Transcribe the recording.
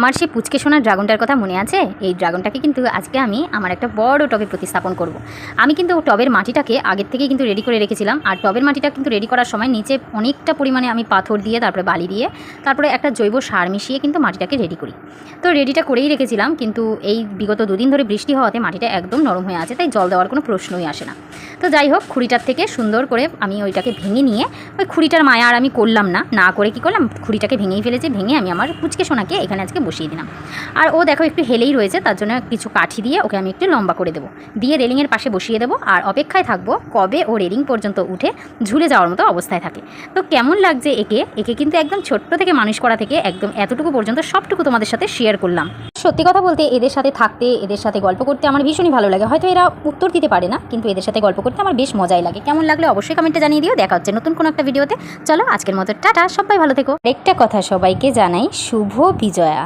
আমার সেই পুচকে সোনার ড্রাগনটার কথা মনে আছে? এই ড্রাগনটাকে কিন্তু আজকে আমি আমার একটা বড় টবে প্রতিস্থাপন করব। আমি কিন্তু টবের মাটিটাকে আগের থেকে কিন্তু রেডি করে রেখেছিলাম। আর টবের মাটিটা কিন্তু রেডি করার সময় নিচে অনেকটা পরিমাণে আমি পাথর দিয়ে, তারপরে বালি দিয়ে, তারপরে একটা জৈব সার মিশিয়ে কিন্তু মাটিটাকে রেডি করি। তো রেডিটা করেই রেখেছিলাম, কিন্তু এই বিগত দুদিন ধরে বৃষ্টি হওয়াতে মাটিটা একদম নরম হয়ে আছে, তাই জল দেওয়ার কোনো প্রশ্নই আসে না। তো যাই হোক, খুঁড়িটার থেকে সুন্দর করে আমি ওইটাকে ভেঙে নিয়ে, ওই খুঁড়িটার মায়া আর আমি করলাম না। না করে কি করলাম? খুঁড়িটাকে ভেঙেই ফেলেছি, ভেঙে আমি আমার পুচকে সোনাকে এখানে আজকে বসিয়ে দিলাম। আর ও দেখো একটু হেলেই রয়েছে, তার জন্য কিছু কাঠি দিয়ে ওকে আমি একটু লম্বা করে দেবো। দিয়ে রেলিংয়ের পাশে বসিয়ে দেবো, আর অপেক্ষায় থাকব কবে ও রেলিং পর্যন্ত উঠে ঝুলে যাওয়ার মতো অবস্থায় থাকে। তো কেমন লাগছে একে? একে কিন্তু একদম ছোট্ট থেকে মানুষ করা থেকে একদম এতটুকু পর্যন্ত সবটুকু তোমাদের সাথে শেয়ার করলাম। সত্যি কথা বলতে এদের সাথে থাকতে, এদের সাথে গল্প করতে আমার ভীষণই ভালো লাগে। হয়তো এরা উত্তর দিতে পারে না, কিন্তু এদের সাথে গল্প করতে আমার বেশ মজাই লাগে। কেমন লাগলে অবশ্যই কমেন্টে জানিয়ে দিও। দেখা হচ্ছে নতুন কোনো একটা ভিডিওতে চলো আজকের মতো টাটা, সবাই ভালো থেকো। একটা কথা সবাইকে জানাই, শুভ বিজয়া।